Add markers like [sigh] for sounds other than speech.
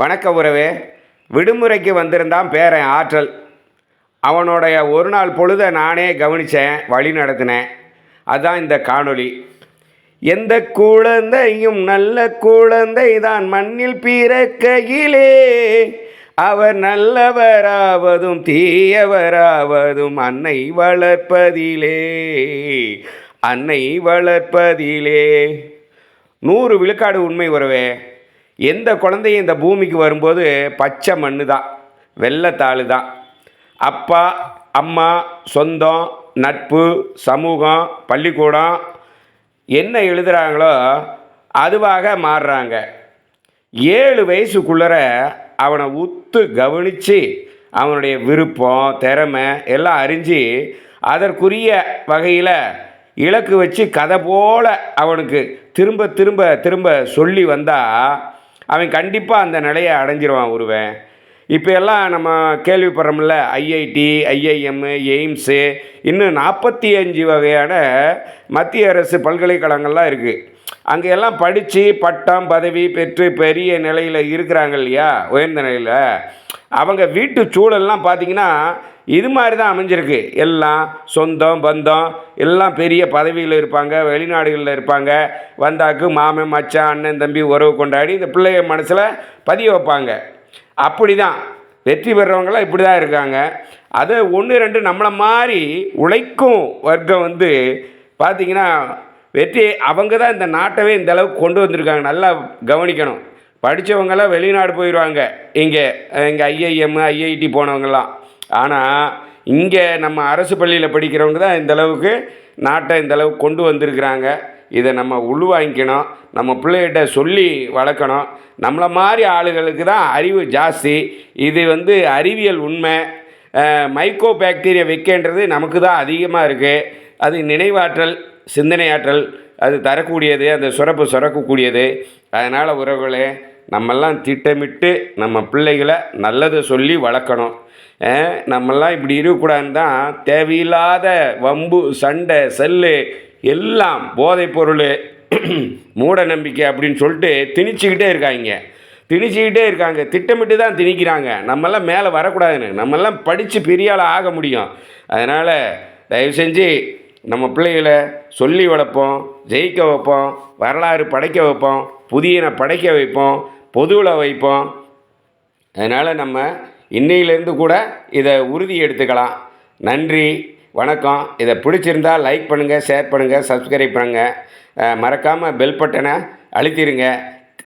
வணக்க உறவே. விடுமுறைக்கு வந்திருந்தான் பேரன் ஆற்றல். அவனுடைய ஒரு நாள் பொழுதை நானே கவனித்தேன் வழி நடத்தினேன். அதுதான் இந்த காணொளி. எந்த குழந்தையும் நல்ல குழந்தை தான் மண்ணில் பிறக்கையிலே. அவர் நல்லவராவதும் தீயவராவதும் அன்னை வளர்ப்பதிலே. அன்னை வளர்ப்பதிலே. நூறு விழுக்காடு உண்மை உறவே. எந்த குழந்தையும் இந்த பூமிக்கு வரும்போது பச்சை மண்ணு தான் வெள்ளத்தாள் தான். அப்பா அம்மா சொந்தம் நட்பு சமூகம் பள்ளிக்கூடம் என்ன எழுதுகிறாங்களோ அதுவாக மாறுறாங்க. ஏழு வயசுக்குள்ளர அவனை உத்து கவனித்து அவனுடைய விருப்பம் திறமை எல்லாம் அறிஞ்சு அதற்குரிய வகையில் இலக்கு வச்சு கதை போல அவனுக்கு திரும்ப திரும்ப திரும்ப சொல்லி வந்தால் அவன் கண்டிப்பாக அந்த நிலையை அடைஞ்சிருவான் ஒருவன். இப்போ எல்லாம் நம்ம கேள்விப்படுறோம்ல ஐஐடி ஐஐஎம் எய்ம்ஸு இன்னும் நாற்பத்தி அஞ்சு வகையான மத்திய அரசு பல்கலைக்கழகங்கள்லாம் இருக்குது அங்கே எல்லாம் படித்து பட்டம் பதவி பெற்று பெரிய நிலையில் இருக்கிறாங்க இல்லையா? உயர்ந்த நிலையில். அவங்க வீட்டு சூழல்லாம் பார்த்தீங்கன்னா இது மாதிரி தான் அமைஞ்சிருக்கு. எல்லாம் சொந்தம் பந்தம் எல்லாம் பெரிய பதவியில் இருப்பாங்க வெளிநாடுகளில் இருப்பாங்க. வந்தாக்கு மாமன் மச்சான் அண்ணன் தம்பி உறவு கொண்டாடி இந்த பிள்ளைய மனசில் பதிய வைப்பாங்க. அப்படி தான் வெற்றி பெறவங்களாம் இப்படி தான் இருக்காங்க. அது ஒன்று ரெண்டு நம்மளை மாதிரி உழைக்கும் வர்க்கம் வந்து பார்த்திங்கன்னா வெற்றி அவங்க தான் இந்த நாட்டவே இந்த அளவுக்கு கொண்டு வந்திருக்காங்க. நல்லா கவனிக்கணும். படித்தவங்கெல்லாம் வெளிநாடு போயிடுவாங்க இங்கே இங்கே ஐஐஎம் ஐஐடி போனவங்கெல்லாம் ஆனால் இங்கே நம்ம அரசு பள்ளியில் படிக்கிறவங்க தான் இந்த அளவுக்கு நாட்டை இந்த அளவுக்கு கொண்டு வந்திருக்கிறாங்க. இதை நம்ம உள்வாங்கிக்கணும். நம்ம பிள்ளைகிட்ட சொல்லி வளர்க்கணும். நம்மளை மாதிரி ஆளுகளுக்கு தான் அறிவு ஜாஸ்தி. இது வந்து அறிவியல் உண்மை. மைக்கோ பாக்டீரியா வைக்கின்றது நமக்கு தான் அதிகமாக இருக்குது அது நினைவாற்றல். சிந்தனை ஆற்றல் அது தரக்கூடியது அந்த சுரப்பு சுரக்கக்கூடியது. அதனால் உறவுகளே நம்மெல்லாம் திட்டமிட்டு நம்ம பிள்ளைகளை நல்லதை சொல்லி வளர்க்கணும். நம்மெல்லாம் இப்படி இருக்கக்கூடாதுன்னு தான் தேவையில்லாத வம்பு சண்டை செல்லு எல்லாம் போதைப் பொருள் [clears throat] மூட நம்பிக்கை அப்படின்னு சொல்லிட்டு திணிச்சுக்கிட்டே இருக்காங்க. திணிச்சுக்கிட்டே இருக்காங்க. திட்டமிட்டு தான் திணிக்கிறாங்க. நம்மெல்லாம் மேலே வரக்கூடாதுன்னு. நம்மெல்லாம் படித்து பெரிய ஆள் ஆக முடியும். அதனால் தயவு செஞ்சு நம்ம பிள்ளைகளை சொல்லி வளர்ப்போம் ஜெயிக்க வைப்போம் வரலாறு படைக்க வைப்போம் புதியன படைக்க வைப்போம் பொதுவில் வைப்போம். அதனால் நம்ம இன்னையிலேருந்து கூட இதை உறுதி எடுத்துக்கலாம். நன்றி வணக்கம். இதை பிடிச்சிருந்தா லைக் பண்ணுங்கள் ஷேர் பண்ணுங்கள் சப்ஸ்கிரைப் பண்ணுங்கள் மறக்காமல் பெல் பட்டனை அழுத்திடுங்க